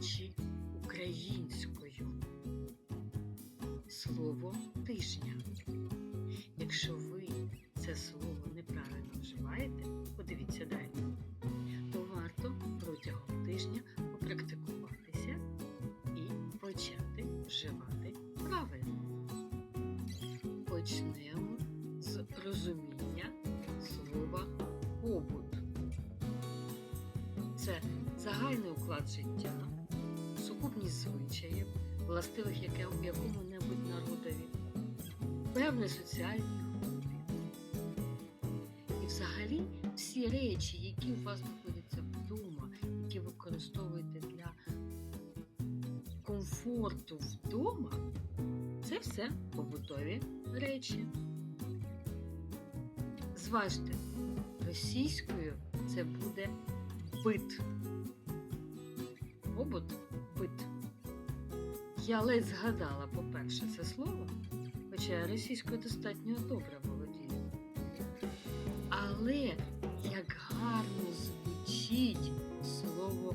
речі українською. Слово тижня. Якщо ви це слово неправильно вживаєте, подивіться далі, то варто протягом тижня попрактикуватися і почати вживати правильно. Почнемо з розуміння слова побут. Це загальний уклад життя, сукупність звичаїв, властивих якому-небудь народові, певні соціальні групи. І взагалі всі речі, які у вас знаходяться вдома, які ви використовуєте для комфорту вдома, це все побутові речі. Зважте, російською це буде бит. Побут. Я ледь згадала, по-перше, це слово, хоча російською достатньо добре володію. Але як гарно звучить слово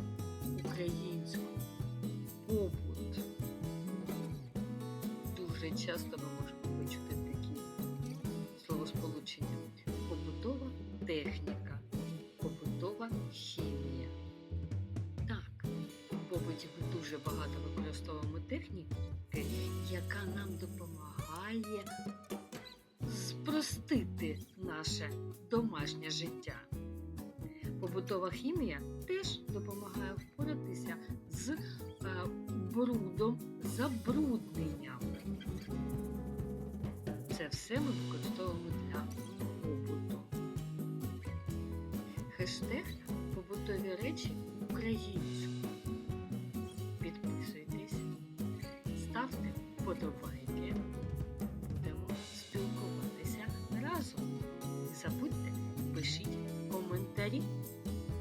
українською побут. Дуже часто ми можемо почути такі словосполучення. Побутова техніка, побутова хімія. Дуже багато використовуємо техніки, яка нам допомагає спростити наше домашнє життя. Побутова хімія теж допомагає впоратися з е, брудом, забрудненням. Це все ми використовуємо для побуту. Хештег побутові речі українською. fotovoltaic.